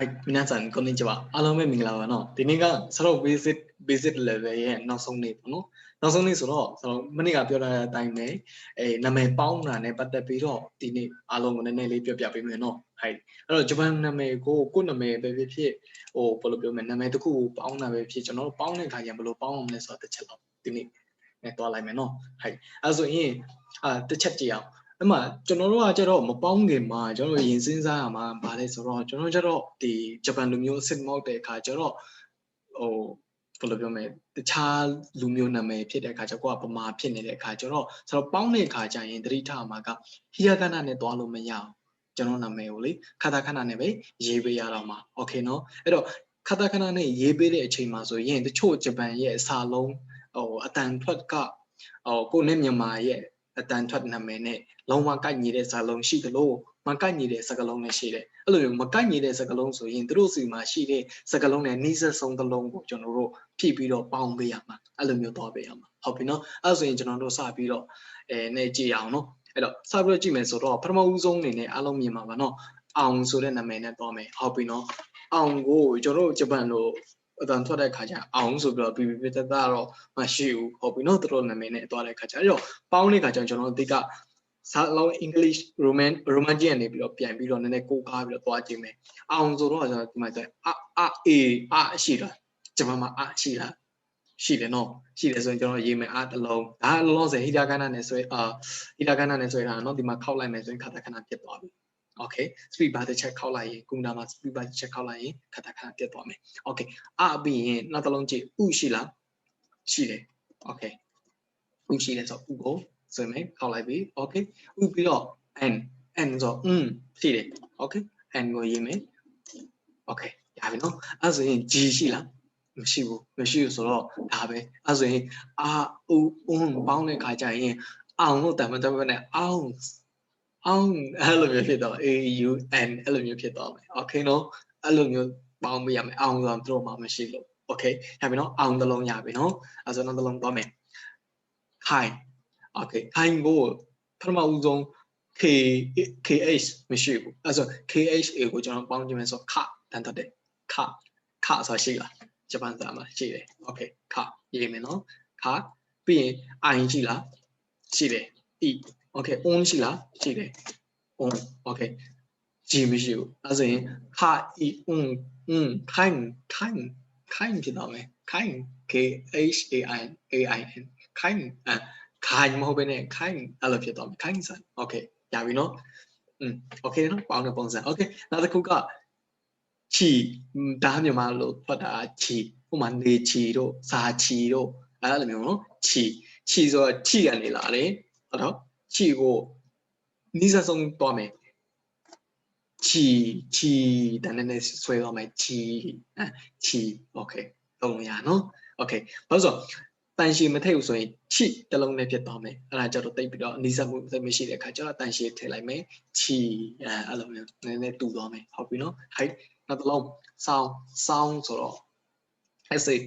はい、皆さんこんにちは。အားလုံးပဲမင်္ဂလာပါနော်။ဒီနေ့ကစတော့ basic basic level ရဲ့နောက်ဆုံးနေ့ပေါ့နော်။နောက်ဆုံးနေ့ဆိုတော့ကျွန်တော်မနေ့ကပြောထားတဲ့အတိုင်းပဲအဲနာမည်ပေါင်းတာနဲ့ပတ်သက်ပြီးတော့ဒီနေ့အားလုံးကိုနည်းနည်းလေးပြောပြပေးမယ်နော်။ဟုတ်။အဲ့တော့ဂျပန်နာမည်ကိုကိုယ့်နာမည်ပဲဖြစ်ဖြစ်ဟိုဘယ်လိုပြောမလဲနာမည်တစ်ခုကိုပေါင်းတာပဲဖြစ်ကျွန်တော်တို့ပေါင်းတဲ့ခါကျရင်ဘယ်လိုပေါင်းအောင်လဲဆိုတော့တစ်ချက်တော့ဒီနေ့နဲ့တွားလိုက်မယ်နော်။ဟုတ်။အဲ့ဆိုရင်အာတစ်ချက်ကြည့်အောင် အဲ့မှာကျွန်တော်တို့ကကျတော့မပေါင်းခင်မှာကျွန်တော်ရင်စဉ်းစားရမှာဗာလဲဆိုတော့ကျွန်တော်ကျတော့ဒီဂျပန်လူမျိုးစစ်မောက်တဲ့အခါကျတော့ဟိုဘယ်လိုပြောမလဲတခြားလူမျိုးနာမည်ဖြစ်တဲ့အခါကျတော့ကိုကပမာဖြစ်နေတဲ့အခါကျတော့ဆိုတော့ပေါင်းတဲ့အခါကျရင်သတိထားမှာကဟီယာကနာနဲ့တွားလို့မရအောင်ကျွန်တော်နာမည်ကိုလေခတာခဏနဲ့ပဲရေးပေးရတော့မှာโอเคနော်အဲ့တော့ခတာခဏနဲ့ရေးပေးတဲ့အချိန်မှာဆိုရင်တချို့ဂျပန်ရဲ့အစာလုံးဟိုအတန်ထွက်ကဟိုကိုနဲ့မြန်မာရဲ့ အတန်ထွက်နာမည်နဲ့လုံးဝကိုက်ညီတဲ့ဇာလုံးရှိသလိုမကိုက်ညီတဲ့စကားလုံးလည်းရှိတယ်အဲ့လိုမျိုးမကိုက်ညီတဲ့စကားလုံးဆိုရင်တို့စီမှာရှိတဲ့စကားလုံးနဲ့နှိစက်ဆုံးတစ်လုံးကိုကျွန်တော်တို့ဖြည့်ပြီးတော့ပေါင်းပေးရမှာအဲ့လိုမျိုးတော့ပေးရမှာဟုတ်ပြီနော်အဲ့ဆိုရင်ကျွန်တော်တို့စပြီးတော့အဲနဲ့ကြည့်အောင်နော်အဲ့တော့စပြီးတော့ကြည့်မယ်ဆိုတော့ပထမဦးဆုံးအနေနဲ့အားလုံးမြင်ပါပါနော်အောင်ဆိုတဲ့နာမည်နဲ့တော့မယ်ဟုတ်ပြီနော်အောင်ကိုကျွန်တော်တို့ဂျပန်လို အတန်ထွက်တဲ့ခါကျအောင်ဆိုပြီးတော့ PPP တက်တာတော့မရှိဘူးဟုတ်ပြီနော်သူတို့နာမည်နဲ့တွားတဲ့ခါကျအဲ့တော့ပေါင်းတဲ့ခါကျကျွန်တော်တို့အဓိကစာလုံး English Roman Roman ကြီးကနေပြီးတော့ပြန်ပြီးတော့နည်းနည်းကိုးကားပြီးတော့တွားကြည့်မယ်အောင်ဆိုတော့ကျွန်တော်ဒီမှာကျအအအေအရှိတာဂျပန်မှာအရှိတာရှိတယ်နော်ရှိတယ်ဆိုရင်ကျွန်တော်ရေးမယ်အတလုံးဒါလောလောဆယ်ဟီတာကနာနဲ့ဆွဲအာဟီတာကနာနဲ့ဆွဲတာနော်ဒီမှာခောက်လိုက်မယ်ဆိုရင်ခါတခဏပြတ်သွားပြီ okay speed bar တစ်ချက်ခောက်လိုက်ရင်ကုနာမှာ speed bar တစ်ချက်ခောက်လိုက်ရင်ခက်တာခဏပြတ်သွားမယ် okay အပြီးရင်နောက်တစ်လုံးကြည့်ဥရှိလားရှိတယ် okay ဥရှိတယ်ဆိုဥကိုဆိုရင်ခောက်လိုက်ပြီ okay ဥပြီးတော့ n n ဆိုอืมရှိတယ် okay n ကိုရေးမယ် okay ရပြီနော်အဲ့ဆိုရင် g ရှိလားမရှိဘူးမရှိဘူးဆိုတော့ဒါပဲအဲ့ဆိုရင်အာဥဥပေါင်းတဲ့ခါကျရင်အောင်လို့တမန်တမန်နဲ့အောင် အောင်အဲ့လိုမျိုးဖြစ်တော့ A U N အဲ့လိုမျိုးဖြစ်တော့မယ် okay နော်အဲ့လိုမျိုးပေါင်းပေးရမယ်အောင်ဆိုတော့တို့မှမရှိလို့ okay ရပြီနော်အောင်တစ်လုံးရပြီနော်အဲ့ဆိုနောက်တစ်လုံးသွားမယ် hi okay hi ကိုပထမဦးဆုံး K KH မရှိဘူးအဲ့ဆို KHA ကိုကျွန်တော်ပေါင်းကြည့်မယ်ဆိုခတန်တတ်တယ်ခခဆိုရှိလားဂျပန်စာမှာရှိတယ် okay ခရေးမယ်နော်ခပြီးရင် I ရှိလားရှိတယ် E okay on ရှိလားရှိတယ် on okay ကြည့်မရှိဘူးအဲဆိုရင်ခါ i un un time time time ဖြစ်တော့မယ် kind k h a i a i n kind အဲခိုင်မဟုတ်ဘဲနဲ့ kind အဲ့လိုဖြစ်တော့မယ် kind ဆို okay ရပြီနော်อืม okay နော်ပေါင်းတဲ့ပုံစံ okay နောက်တစ်ခုကချီဒါမြန်မာလို့ဖတ်တာချီဟိုမှာနေချီတို့စာချီတို့အဲ့လိုမျိုးနော်ချီချီဆိုတော့ချီကနေလာတယ်ဟုတ်တော့ ချီကိုနီးစပ်ဆုံးသွားမယ်ချီချီတန်းနဲ့ဆွဲသွားမယ်ချီအဲချီโอเคသုံးရနော်โอเคဘာလို့ဆိုတန်ရှည်မထည့်ဘူးဆိုရင်ချီတစ်လုံးနဲ့ဖြစ်သွားမယ်အဲ့ဒါကြတော့တိတ်ပြီးတော့အနီးစပ်မှုသိမရှိတဲ့အခါကျတော့တန်ရှည်ထည့်လိုက်မယ်ချီအဲအဲ့လိုမျိုးနည်းနည်းတူသွားမယ်ဟုတ်ပြီနော် height နောက်တစ်လုံး sound sound ဆိုတော့ essay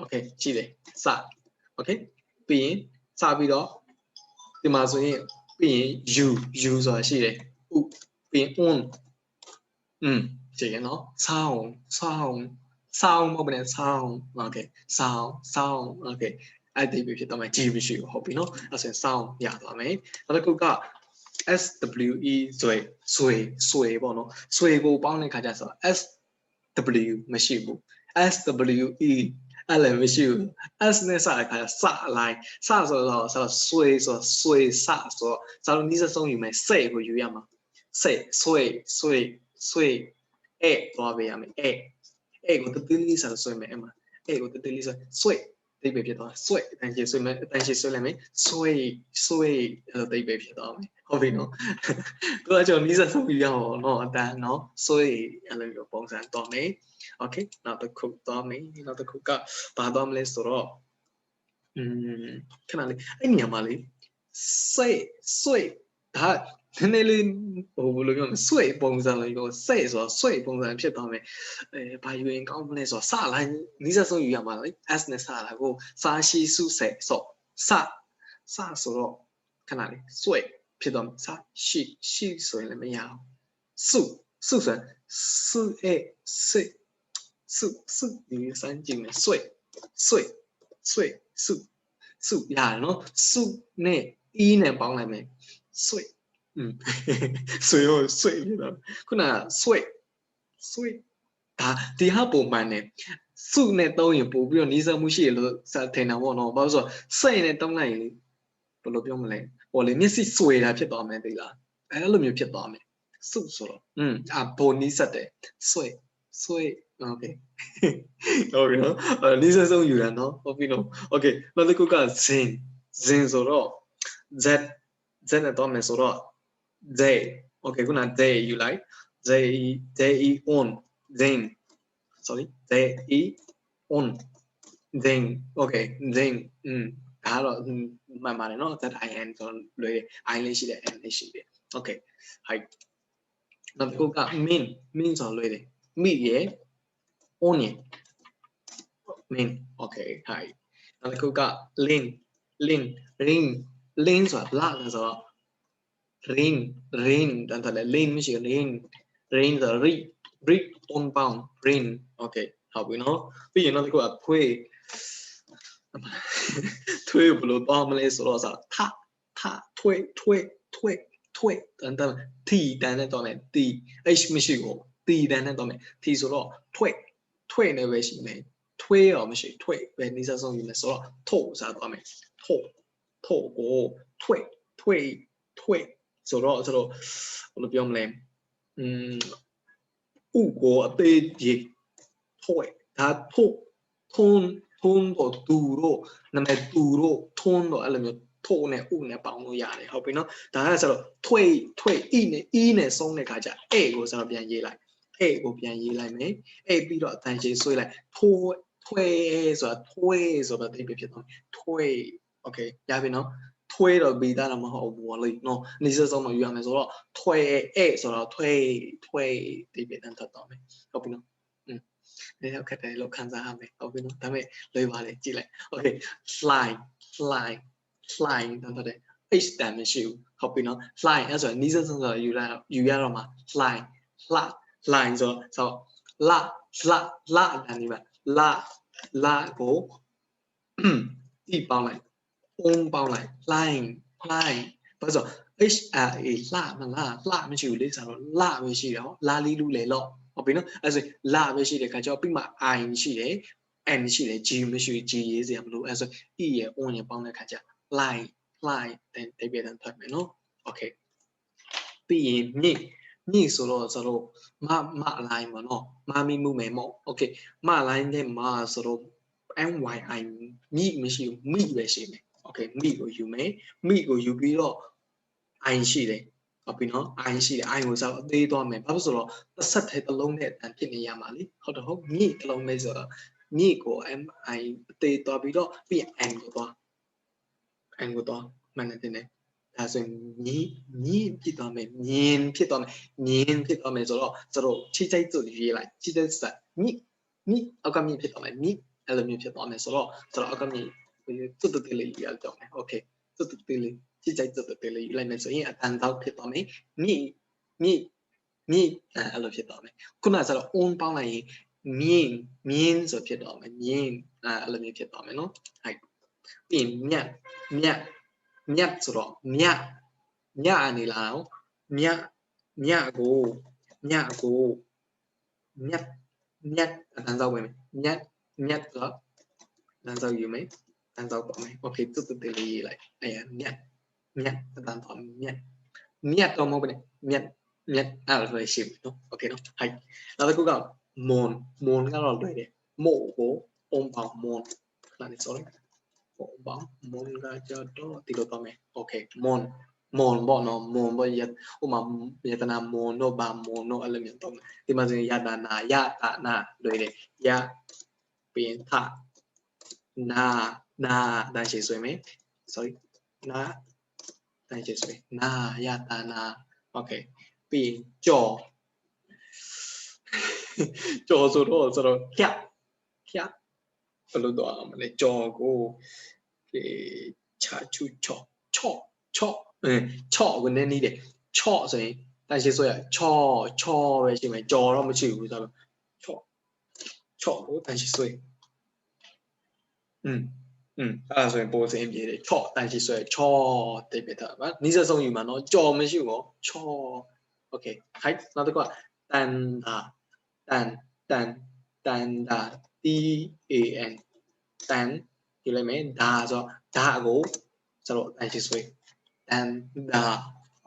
okay ကြည့်တယ်စ okay ပြီးရင်စပြီးတော့ ဒီမှာဆိုရင်ပြီးရင် u u ဆိုတာရှိတယ်ဥပြီးရင် on อืมကြည့်ရနော် sound sound sound မဟုတ်ဘဲ sound okay sound sound okay အဲ့ဒီပဲဖြစ်တော့မယ် G မရှိဘူးဟုတ်ပြီနော်အဲ့ဆိုရင် sound ရသွားမယ်နောက်တစ်ခုက SWE ဆွေဆွေဆွေပေါ့နော်ဆွေကိုပေါင်းတဲ့ခါကျဆို SW မရှိဘူး SWE အဲ့လည်းမရှိဘူး S နဲ့စတဲ့ခါကျစအလိုက်စဆိုတော့ဆိုတော့ဆွေဆိုဆွေစဆိုတော့ဇာတ်နီးစဆုံးယူမယ်စိတ်ကိုယူရမှာစိတ်ဆွေဆွေဆွေအဲ့သွားပေးရမယ်အဲ့အဲ့ကိုတတိလေးဆိုဆွေမယ်အမအဲ့ကိုတတိလေးဆိုဆွေ တိတ်ပဲဖြစ်သွားဆွဲအတန်ရှည်ဆွဲမယ်အတန်ရှည်ဆွဲလိုက်မယ်ဆွဲဆွဲအဲ့လိုတိတ်ပဲဖြစ်သွားမယ်ဟုတ်ပြီနော်သူကကျွန်တော်နီးစပ်ဆုံးပြီးရအောင်နော်အတန်နော်ဆွဲအဲ့လိုမျိုးပုံစံတော့မယ်โอเคနောက်တစ်ခုတော့မယ်နောက်တစ်ခုကဘာတော့မလဲဆိုတော့อืมခဏလေးအဲ့နေရာမှာလေဆွဲဆွဲဒါ နည်းနည်းလေးဟိုဘယ်လိုပြောမလဲဆွဲပုံစံလေးကိုဆဲဆိုတော့ဆွဲပုံစံဖြစ်သွားမယ်အဲဘာယူရင်ကောင်းမလဲဆိုတော့စလိုင်းနီးစပ်ဆုံးယူရမှာလေ S နဲ့စတာကိုစာရှိစုဆဲဆိုစစဆိုတော့ခဏလေးဆွဲဖြစ်သွားမယ်စာရှိရှိဆိုရင်လည်းမရအောင်စုစုဆိုစုအဲစိစုစုဒီစမ်းကြည့်မယ်ဆွေဆွေဆွေစုစုရတယ်နော်စုနဲ့အီးနဲ့ပေါင်းလိုက်မယ်ဆွေ อืมဆွေရောဆွေပြီးတော့ခုနကဆွေဆွေဒါဒီဟာပုံမှန်တယ်စုနဲ့တုံးရင်ပို့ပြီးတော့နီးစပ်မှုရှိရလို့စထင်တာပေါ့နော်ဘာလို့ဆိုတော့စိတ်နဲ့တုံးလိုက်ရင်ဘယ်လိုပြောမလဲဟိုလေမျက်စိဆွေတာဖြစ်သွားမယ်သိလားအဲ့လိုမျိုးဖြစ်သွားမယ်စုဆိုတော့อืมအပေါ်နီးစပ်တယ်ဆွေဆွေโอเคဟုတ်ပြီနော်အဲနီးစပ်ဆုံးယူရနော်ဟုတ်ပြီနော်โอเคနောက်တစ်ခုက zin zin ဆိုတော့ z z နဲ့တော့မယ်ဆိုတော့ they. Okay kuna they you like? They they own them sorry they own them okay them um ဒါကတော့မှန်ပါတယ်เนาะ that i n ဆိုလွယ်တယ် i လေးရှိတယ် n လေးရှိတယ် okay ဟိုက်နောက်တစ်ခုက mean mean ဆိုလွယ်တယ် meet ရယ် own ရယ် mean okay ဟိုက်နောက်တစ်ခုက lin, lin, lin, link ဆိုတာ block ဆိုတော့ rain rain တန်းတယ် lane မရှိ rain rain ဆို read read on bound rain okay ဟုတ်ပြီနော်ပြီးရင်နောက်တစ်ခုကဖွေးထွေးဘယ်လိုတော့မလဲဆိုတော့စာထထထွေးထွေးထွေးထွေးတန်းတန်း t တန်းနဲ့တော့မယ် t h မရှိဘူး t တန်းနဲ့တော့မယ် t ဆိုတော့ထွေးထွေးနဲ့ပဲရှိမယ်ထွေးရောမရှိထွေးပဲနေစားဆုံးယူမယ်ဆိုတော့ထို့စားတော့မယ်ထို့ထို့ကိုထွေးထွေးထွေး ဆိုတော့ဆိုတော့ဘယ်လိုပြောမလဲอืมဥကိုအသေးကြီးထွက်ဒါထုတ်ထုံးထုံးတော့သူတို့နာမည်သူတို့ထုံးတော့အဲ့လိုမျိုးထိုးနဲ့ဥနဲ့ပေါင်းလို့ရတယ်ဟုတ်ပြီနော်ဒါကဆိုတော့ထွေထွေဤနဲ့ဤနဲ့ဆုံးတဲ့ခါကျအဲ့ကိုဆိုတော့ပြန်ရေးလိုက်အဲ့ကိုပြန်ရေးလိုက်မယ်အဲ့ပြီးတော့အတန်ရှင်ဆွေးလိုက်ထိုးထွေဆိုတာထွေဆိုတော့တိတ်ပြဖြစ်သွားထွေ okay ရပြီနော် ထွေတော့ပြီးသားတော့မဟုတ်ဘူးလေနော်နေစဆုံးတော့ယူရမယ်ဆိုတော့ထွေအဲဆိုတော့ထွေထွေဒီပြတန်းထွက်သွားမယ်ဟုတ်ပြီနော်နည်းနည်းခက်တယ်လို့ခံစားရမယ်ဟုတ်ပြီနော်ဒါပေမဲ့လွယ်ပါလေကြည့်လိုက် okay fly fly fly တော့တဲ့ h တန်မရှိဘူးဟုတ်ပြီနော် fly အဲ့ဆိုနီးစပ်ဆုံးဆိုယူရယူရတော့မှာ fly fly fly ဆိုဆိုလာလာလာတန်ဒီမှာ လာလာကိုဒီပေါင်းလိုက် on ပေါင်းလိုက် flying flying ဘာလို့ h r a လာမလားလာမရှိဘူးလေဆိုတော့လာပဲရှိတယ်ဟောလာလီလူလေတော့ဟုတ်ပြီနော်အဲ့ဆိုလာပဲရှိတယ်ခါကျတော့ပြီးမှ i ရှိတယ် n ရှိတယ် g မရှိ g ရေးစရာမလိုအဲ့ဆို e ရယ် on ရယ်ပေါင်းတဲ့ခါကျ line line တဲ့တိတ်ပြတဲ့ထွက်မယ်နော် okay ပြီးရင်မြင့်မြင့်ဆိုတော့ဆိုတော့မမ line ပေါ့နော်မမီမှုမယ်မော့ okay မ line နဲ့မဆိုတော့ myi မြင့်မရှိဘူးမိပဲရှိမယ် okay မိကိုယူမယ်မိကိုယူပြီးတော့ i ရှိတယ်ဟုတ်ပြီနော် i ရှိတယ် i ကိုစောက်အသေးသွားမယ်ဘာလို့ဆိုတော့တစ်ဆက်ထဲတစ်လုံးနဲ့အတန်ဖြစ်နေရမှာလေဟုတ်တော့ဟုတ်မြင့်တစ်လုံးပဲဆိုတော့မြင့်ကို mi အသေးသွားပြီးတော့ပြီးရင် n ကိုသွား n ကိုသွားမှန်တယ်တင်တယ်ဒါဆိုရင်မြင့်မြင့်ဖြစ်သွားမယ်မြင်ဖြစ်သွားမယ်မြင်ဖြစ်သွားမယ်ဆိုတော့ဆိုတော့ချိချိုက်စုရေးလိုက်ချိချိုက်စမြင့်မြင့်အောက်ကမြင့်ဖြစ်သွားမယ်မြင့်အဲ့လိုမျိုးဖြစ်သွားမယ်ဆိုတော့ဆိုတော့အောက်ကမြင့် တွတ်တူလေးရအောင်မယ် okay တွတ်တူလေးจิตใจจุดเตเลยอยู่လိုက်မယ်ဆိုရင်အတန်တောက်ဖြစ်သွားမယ်မြင့်မြင့်မြင့်အဲ့လိုဖြစ်သွားမယ်ခုနကဆိုတော့ on ပေါင်းလိုက်ရင်မြင့်မြင့်ဆိုဖြစ်သွားမယ်မြင့်အဲ့လိုမျိုးဖြစ်သွားမယ်နော်ဟုတ်ပြီးမြတ်မြတ်မြတ်ဆိုတော့မြတ်မြတ်အနေလားမြတ်မြတ်ကိုမြတ်ကိုမြတ်မြတ်အတန်တောက်ပဲမြတ်မြတ်ဆိုတော့အတန်တောက်ယူမယ် tantokomai waktu itu tuh dari like ya niat niat tantokom niat niat to mau bener niat niat à rồi à, về xỉu nó ok, đúng. Hay. Là tôi cũng gặp môn môn các loại đời đấy mộ bố ôm vào môn là cái số đấy. Mộ bóng môn ra cho đó thì đồ tao mẹ ok môn môn bọn nó môn bây giờ ôm mà, bây giờ ta làm môn nó ba môn nó là miệng tông thì mà gì? Ya đà na, ya ta na. Đời đấy ya, biến thả na. နာတန်ရှည်ဆွေးမယ် sorry နာတန်ရှည်ဆွေးနာယတနာ okay ပြီးကြော်ကြော်ဆိုတော့ဆိုတော့ဖြတ်ဖြတ်ဘယ်လိုတော့မလဲကြော်ကိုဒီချာချူချော့ချော့ချော့အဲချော့ကိုနည်းနည်းတယ်ချော့ဆိုရင်တန်ရှင်းဆိုရချော့ချော့ပဲရှိမယ်ကြော်တော့မရှိဘူးဆိုတော့ချော့ချော့ကိုတန်ရှင်းဆိုရင်อืม อืมအဲ့ဒါဆိုရင်ပိုစင်းပြေတယ်ချောတန်ရှင်းဆွဲချောတိတ်ပြတာပါနီးစပ်ဆုံးယူမှာနော်ကြော်မရှိဘူးချောโอเคဟိုက်နောက်တစ်ခုကတန်တာတန်တန်တန်တာ T A N တန်ဒီလိုက်မယ်ဒါဆိုဒါကိုကျွန်တော်တန်ရှင်းဆွဲတန်ဒါ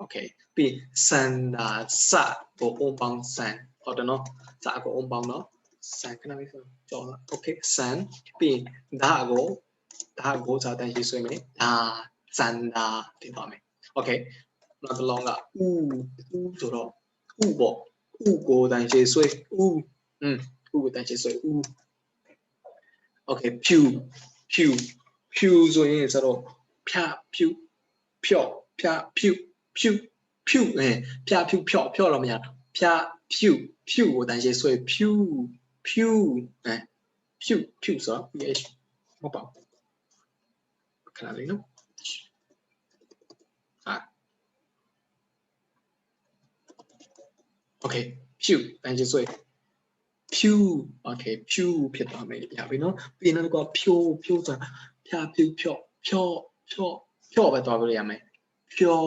okay ပြီးစန်ဒါစကိုအုံပေါင်းစန်ဟုတ်တယ်နော်စကိုအုံပေါင်းနော်စန်ခဏလေးဆိုကြော်လာ okay စန်ပြီးဒါကို ဒါကိုစာတန်ရေးဆွဲမယ်ဒါစန်ဒါတင်ပါမယ် okay နောက်တစ်လုံးကဥဥဆိုတော့ဥပေါ့ဥကိုတန်ရေးဆွဲဥอืมဥကိုတန်ရေးဆွဲဥ okay ဖြူဖြူဖြူဆိုရင်ဆိုတော့ဖြာဖြူဖြော့ဖြာဖြူဖြူဖြူအဲဖြာဖြူဖြော့ဖြော့တော့မရဖြာဖြူဖြူကိုတန်ရှင်းဆွဲဖြူဖြူအဲဖြူဖြူဆို ph မပေါ့ ခဏလေးနော်ဟာ okay ဖြူတန်ရှင်းဆွဲဖြူ okay ဖြူဖြစ်သွားမယ်ပြပြီနော်ပြီးရင်တော့ဖြိုးဖြိုးဆိုတာဖြာဖြူဖြော့ဖြော့ဖြော့ဖြော့ပဲသွားလို့ရမယ် ဖြော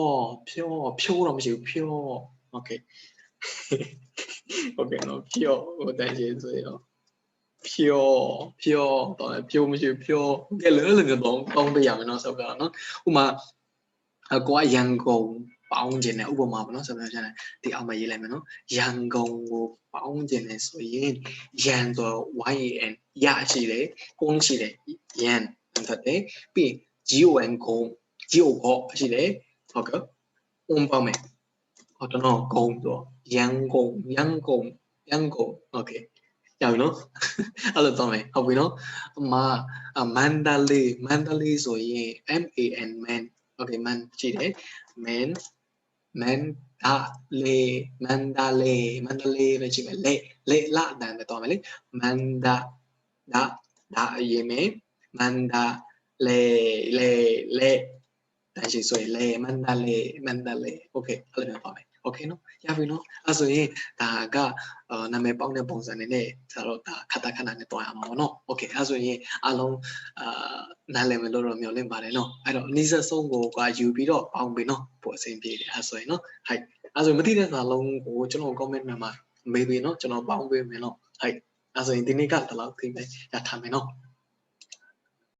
ဖြောဖြိုးတော့မရှိဘူးဖြောโอเคโอเคနော်ဖြောဟိုတန်းချင်းဆိုရော ဖြောဖြောတော့ဖြိုးမရှိဘူးဖြောကဲလည်းလည်းတော့ပေါင်းပြရမယ်နော်ဆောက်ကနော်ဥမာအကွာရန်ကုန်ပေါင်းခြင်းနဲ့ဥပမာပေါ့နော်ဆက်ပြောချင်တယ်ဒီအောင်မရေးလိုက်မယ်နော်ရန်ကုန်ကိုပေါင်းခြင်းနဲ့ဆိုရင်ရန်ဆို y a n ရရှိတယ်ကုန်းရှိတယ်ရန်ဟုတ်တယ်ပြီး g o n ကုန်း g o ဘောရှိတယ်ဟုတ်ကဲ့အုံပေါင်းမယ်ဟုတ်တော့နော်ဂုံတော့ရန်ကုန်ရန်ကုန်ရန်ကုန်โอเค ရပြီနော်အဲ့လိုသွားမယ်ဟုတ်ပြီနော်အမမန္တလေးမန္တလေးဆိုရင် M A N man okay man ကြည့်တယ် man man ဒါလေမန္တလေးမန္တလေးပဲကြည့်မယ်လေလေလာတန်ပဲသွားမယ်လေမန္တဒါဒါအရင်မယ်မန္တလေလေလေတန်ရှိဆိုရင်လေမန္တလေးမန္တလေး okay အဲ့လိုမျိုးသွားမယ် โอเคနော်ရပြီနော်အဲ့ဆိုရင်ဒါကအာနာမည်ပေါင်းတဲ့ပုံစံနဲ့နဲ့ဆိုတော့ဒါခတာခဏနဲ့တွားရမှာပေါ့နော်โอเคအဲ့ဆိုရင်အလုံးအာနားလည်မယ်လို့တော့မျှော်လင့်ပါတယ်နော်အဲ့တော့အနည်းဆုံးကိုကယူပြီးတော့ပေါင်းပြီးနော်ပို့အဆင်ပြေတယ်အဲ့ဆိုရင်နော်ဟိုက်အဲ့ဆိုမသိတဲ့စာလုံးကိုကျွန်တော် comment မှာမေးပြီးနော်ကျွန်တော်ပေါင်းပေးမယ်နော်ဟိုက်အဲ့ဆိုရင်ဒီနေ့ကတလောက်သိမယ်ရထားမယ်နော်